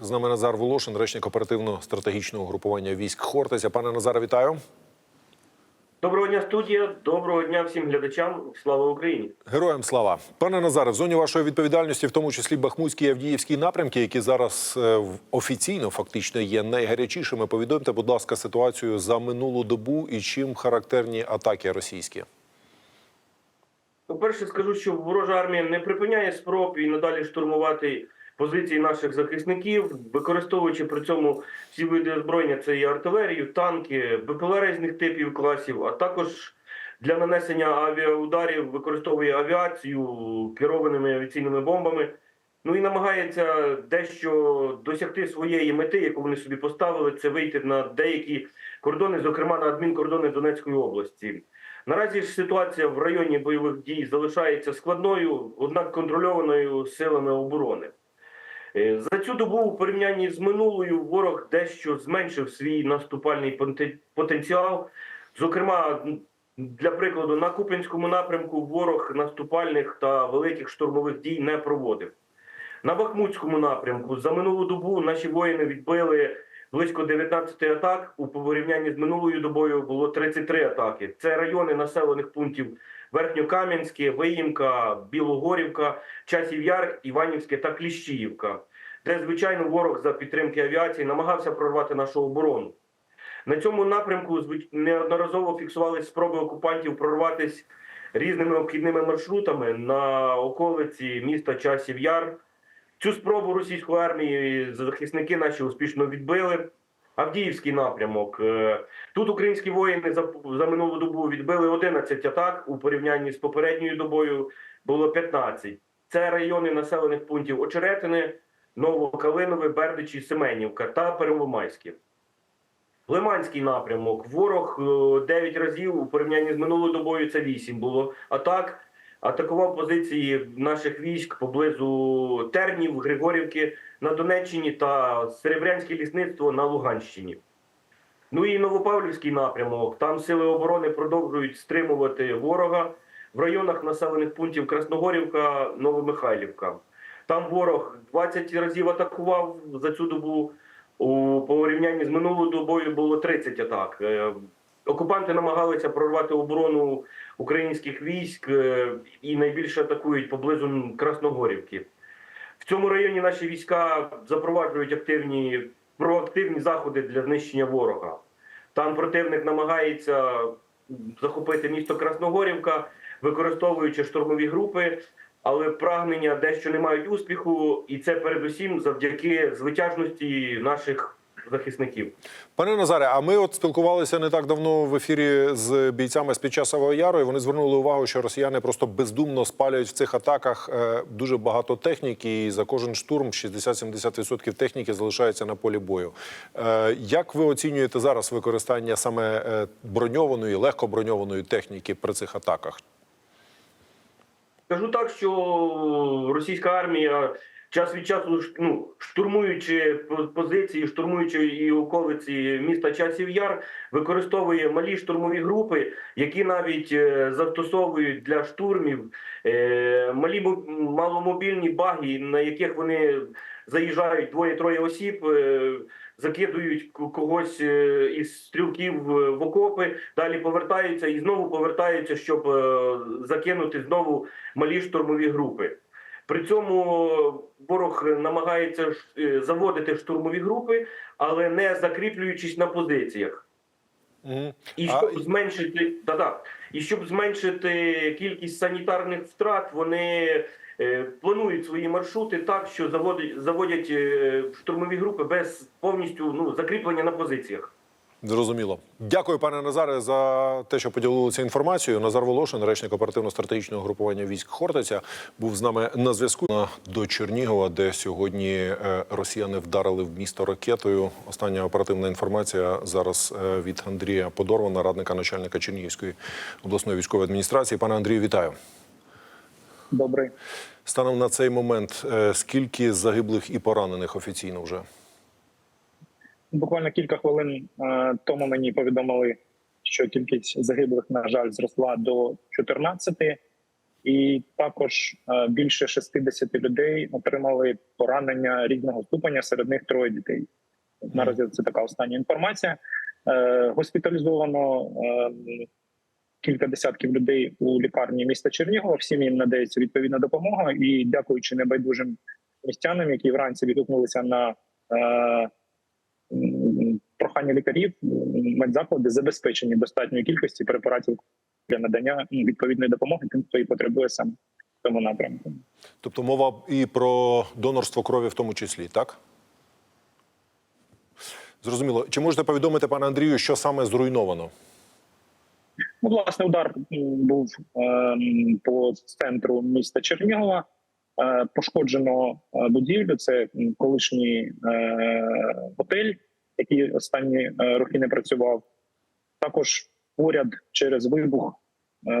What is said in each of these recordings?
З нами Назар Волошин, речник оперативно-стратегічного групування військ Хортиця. Пане Назаре, вітаю. Доброго дня, студія. Доброго дня всім глядачам. Слава Україні! Героям слава. Пане Назаре, в зоні вашої відповідальності, в тому числі Бахмутський і Авдіївський напрямки, які зараз е, офіційно фактично є найгарячішими. Повідомте, будь ласка, ситуацію за минулу добу і чим характерні атаки російські. По-перше, скажу, що ворожа армія не припиняє спроб і надалі штурмувати позиції наших захисників, використовуючи при цьому всі види озброєння: це і артилерію, танки, БПЛА різних типів класів, а також для нанесення авіаударів використовує авіацію керованими авіаційними бомбами. Ну і намагається дещо досягти своєї мети, яку вони собі поставили, це вийти на деякі кордони, зокрема на адмінкордони Донецької області. Наразі ж ситуація в районі бойових дій залишається складною, однак контрольованою силами оборони. Е, За цю добу у порівнянні з минулою ворог дещо зменшив свій наступальний потенціал. Зокрема, для прикладу, на Куп'янському напрямку ворог наступальних та великих штурмових дій не проводив. На Бахмутському напрямку за минулу добу наші воїни відбили близько 19 атак. У порівнянні з минулою добою було 33 атаки. Це райони населених пунктів Верхньокам'янське, Виїмка, Білогорівка, Часів Яр, Іванівське та Кліщіївка, де звичайно ворог за підтримки авіації намагався прорвати нашу оборону. На цьому напрямку неодноразово фіксувалися спроби окупантів прорватися різними обхідними маршрутами на околиці міста Часів Яр. Цю спробу російської армії захисники наші успішно відбили. Авдіївський напрямок. Е, Тут українські воїни за, за минулу добу відбили 11 атак. У порівнянні з попередньою добою було 15. Це райони населених пунктів Очеретини, Новокалинове, Бердичі, Семенівка та Первомайське. Лиманський напрямок. Ворог 9 разів у порівнянні з минулою добою це 8 було атак. Атакував позиції наших військ поблизу Тернів, Григорівки на Донеччині та Серебрянське лісництво на Луганщині. Ну і Новопавлівський напрямок. Там сили оборони продовжують стримувати ворога в районах населених пунктів Красногорівка, Новомихайлівка. Там ворог 20 разів атакував за цю добу. У порівнянні з минулою добою було 30 атак. Окупанти намагалися прорвати оборону українських військ е, і найбільше атакують поблизу Красногорівки. В цьому районі наші війська запроваджують активні проактивні заходи для знищення ворога. Там противник намагається захопити місто Красногорівка, використовуючи штурмові групи, але прагнення дещо не мають успіху, і це передусім завдяки звитяжності наших захисників. Пане Назаре, а ми от спілкувалися не так давно в ефірі з бійцями з Підчасового Яру, і вони звернули увагу, що росіяни просто бездумно спалюють в цих атаках е, дуже багато техніки, і за кожен штурм 60-70% техніки залишається на полі бою. Е, Як ви оцінюєте зараз використання саме е, броньованої, техніки при цих атаках? Скажу так, що російська армія час від часу ну, штурмуючи по- позиції, штурмуючи і околиці міста Часів Яр, використовує малі штурмові групи, які навіть е, застосовують для штурмів е, малі маломобільні баги, на яких вони заїжджають двоє-троє осіб. е, Закидують когось із стрілків в окопи, далі повертаються і знову повертаються, щоб закинути знову малі штурмові групи. При цьому ворог намагається е, заводити штурмові групи, але не закріплюючись на позиціях. І А- щоб зменшити да-да, і щоб зменшити кількість санітарних втрат, вони е, планують свої маршрути так, що заводять, заводять е, штурмові групи без повністю ну, закріплення на позиціях. Зрозуміло. Дякую, пане Назаре, за те, що поділилися інформацією. Назар Волошин, речник оперативно-стратегічного групування військ Хортиця, був з нами на зв'язку до Чернігова, де сьогодні е, росіяни вдарили в місто ракетою. Остання оперативна інформація зараз е, від Андрія Подорвана, радника начальника Чернігівської обласної військової адміністрації. Пане Андрію, вітаю. Добрий. Станом на цей момент е, скільки загиблих і поранених офіційно вже? Буквально кілька хвилин е, тому мені повідомили, що кількість загиблих, на жаль, зросла до 14. і також е, більше 60 людей отримали поранення різного ступеня. Серед них троє дітей. Наразі це така остання інформація. Е, Госпіталізовано е, кілька десятків людей у лікарні міста Чернігова. Всім їм надається відповідна допомога. І дякуючи небайдужим містянам, які вранці відгукнулися на прохання лікарів, медзаклади забезпечені достатньої кількості препаратів для надання відповідної допомоги тим, хто її потребує саме в цьому напрямку. Тобто мова і про донорство крові в тому числі, так? Зрозуміло. Чи можете повідомити, пане Андрію, що саме зруйновано? Ну, власне, удар був ем, по центру міста Чернігова. Е, пошкоджено е, будівлю. Це колишній е, готель, який останні роки не працював. Також поряд через вибух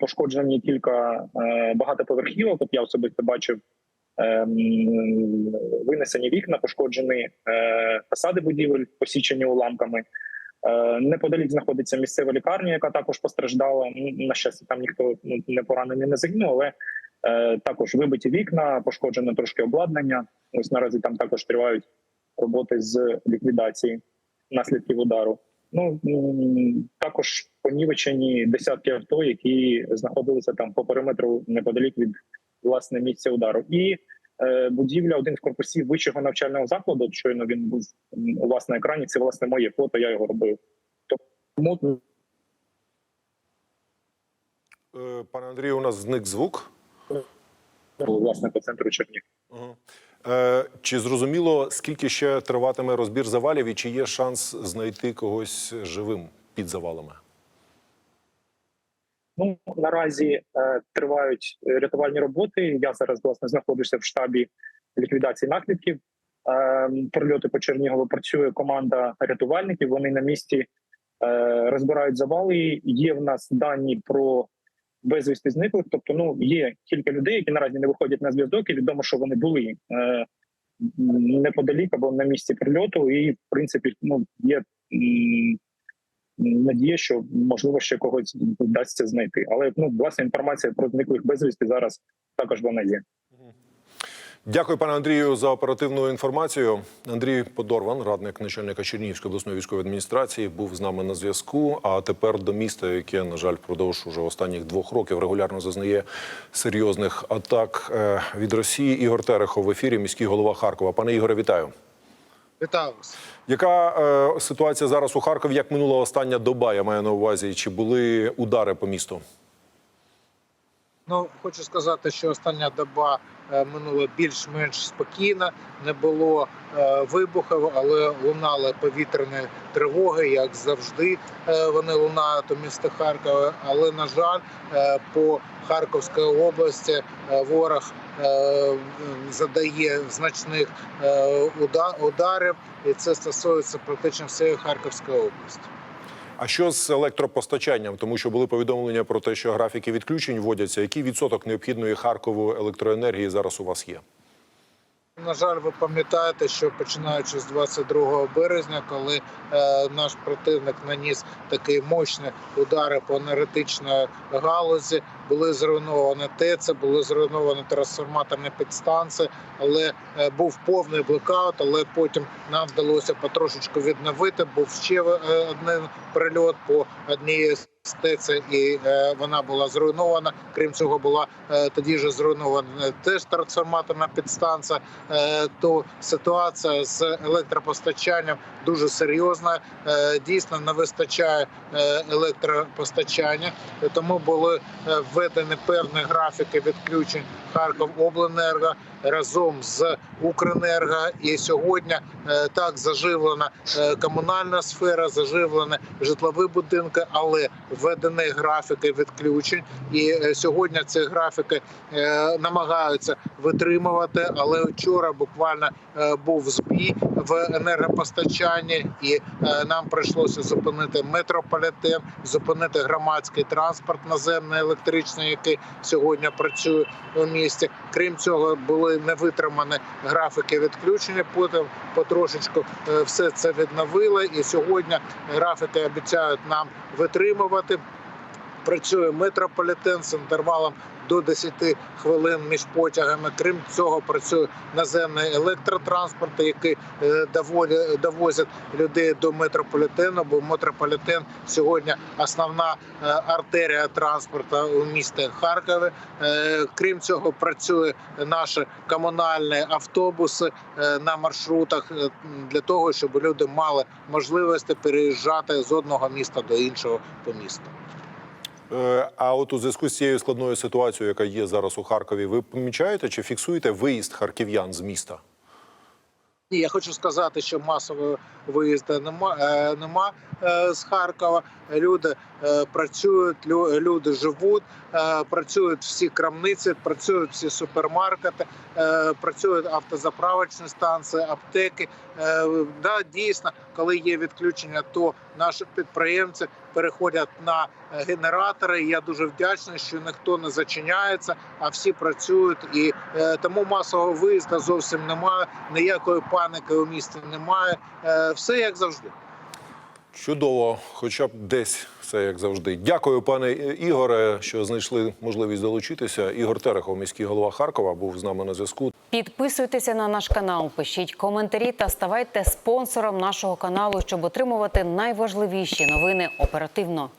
пошкоджені кілька багатоповерхівок. От я особисто бачив винесені вікна, пошкоджені фасади будівель, посічені уламками. Неподалік знаходиться місцева лікарня, яка також постраждала. На щастя, там ніхто ну, не поранений, не загинув, але також вибиті вікна, пошкоджено трошки обладнання. Ось наразі там також тривають роботи з ліквідації наслідків удару. Ну також понівечені десятки авто, які знаходилися там по периметру неподалік від власне місця удару. І е, будівля, один з корпусів вищого навчального закладу. Щойно він був у вас на екрані. Це власне моє фото. Я його робив. Тому Е, Пане Андрію, у нас зник звук. Власне по центру Чернігова. Ага. Е, чи зрозуміло, скільки ще триватиме розбір завалів і чи є шанс знайти когось живим під завалами? Ну наразі е, тривають е, рятувальні роботи. Я зараз власне знаходжуся в штабі ліквідації наслідків. Е, прильоти по Чернігову працює команда рятувальників. Вони на місці е, розбирають завали. Є в нас дані про безвісти зниклих. Тобто, ну є кілька людей, які наразі не виходять на зв'язок. І відомо, що вони були е, неподалік або на місці прильоту. І в принципі, ну є. надія, що можливо ще когось вдасться знайти. Але ну власне інформація про зниклих безвісти зараз також вона є. Дякую, пане Андрію, за оперативну інформацію. Андрій Подорван, радник начальника Чернігівської обласної військової адміністрації, був з нами на зв'язку. А тепер до міста, яке, на жаль, впродовж уже останніх двох років регулярно зазнає серйозних атак е, від Росії. Ігор Терехов в ефірі, міський голова Харкова. Пане Ігоре, вітаю. Вітаю вас. Яка е, ситуація зараз у Харкові? Як минула остання доба? Я маю на увазі, чи були удари по місту? Ну хочу сказати, що остання доба е, минула більш-менш спокійно. Не було е, вибухів, але лунали повітряні тривоги, як завжди. Е, вони лунають у місті Харкова. Але на жаль, по Харківській області ворог задає значних уда- ударів, і це стосується практично всієї Харківської області. А що з електропостачанням? Тому що були повідомлення про те, що графіки відключень вводяться. Який відсоток необхідної Харкову електроенергії зараз у вас є? На жаль, ви пам'ятаєте, що починаючи з 22 березня, коли е, наш противник наніс такі мощні удари по енергетичній галузі, були зруйновані ТЕЦи, були зруйновані трансформаторні підстанції, але е, був повний блекаут. Але потім нам вдалося потрошечку відновити. Був ще е, один прильот по одній з ТЕЦи, і е, вона була зруйнована. Крім цього, була е, тоді ж зруйнована теж трансформаторна підстанція. Е, то ситуація з електропостачанням дуже серйозна. Е, Дійсно не вистачає е, електропостачання, тому були е, введені певні графіки відключень Харковобленерго разом з Укренерго. І сьогодні е, так заживлена е, комунальна сфера, заживлені житлові будинки, але введені графіки відключень. І е, сьогодні ці графіки е, намагаються витримувати. Але вчора буквально був збій в енергопостачанні, і е, нам прийшлося зупинити метрополітен, зупинити громадський транспорт наземний електричний, який сьогодні працює у місті. Крім цього, були не витримані графіки відключення. Потім потрошечку е, все це відновили, і сьогодні графіки обіцяють нам витримувати. працює метрополітен з інтервалом до 10 хвилин між потягами. Крім цього, працює наземний електротранспорт, який е, доволі- довозять людей до метрополітену, бо метрополітен сьогодні основна е, артерія транспорту у місті Харкові. Е, Крім цього, працює наші комунальні автобуси на маршрутах для того, щоб люди мали можливості переїжджати з одного міста до іншого по місту. Е, А от у зв'язку з цією складною ситуацією, яка є зараз у Харкові, ви помічаєте чи фіксуєте виїзд харків'ян з міста? Ні, я хочу сказати, що масового виїзду нема, е, нема з Харкова. Люди е, працюють, лю- люди живуть, е, працюють всі крамниці, працюють всі супермаркети, е, працюють автозаправочні станції, аптеки. Е, Да, дійсно, коли є відключення, то наші підприємці переходять на е, генератори. Я дуже вдячний, що ніхто не зачиняється, а всі працюють. І е, тому масового виїзду зовсім немає. Ніякої паніки у місті немає. Е, все як завжди. Чудово, хоча б десь все як завжди. Дякую, пане Ігоре, що знайшли можливість долучитися. Ігор Терехов, міський голова Харкова, був з нами на зв'язку. Підписуйтеся на наш канал, пишіть коментарі та ставайте спонсором нашого каналу, щоб отримувати найважливіші новини оперативно.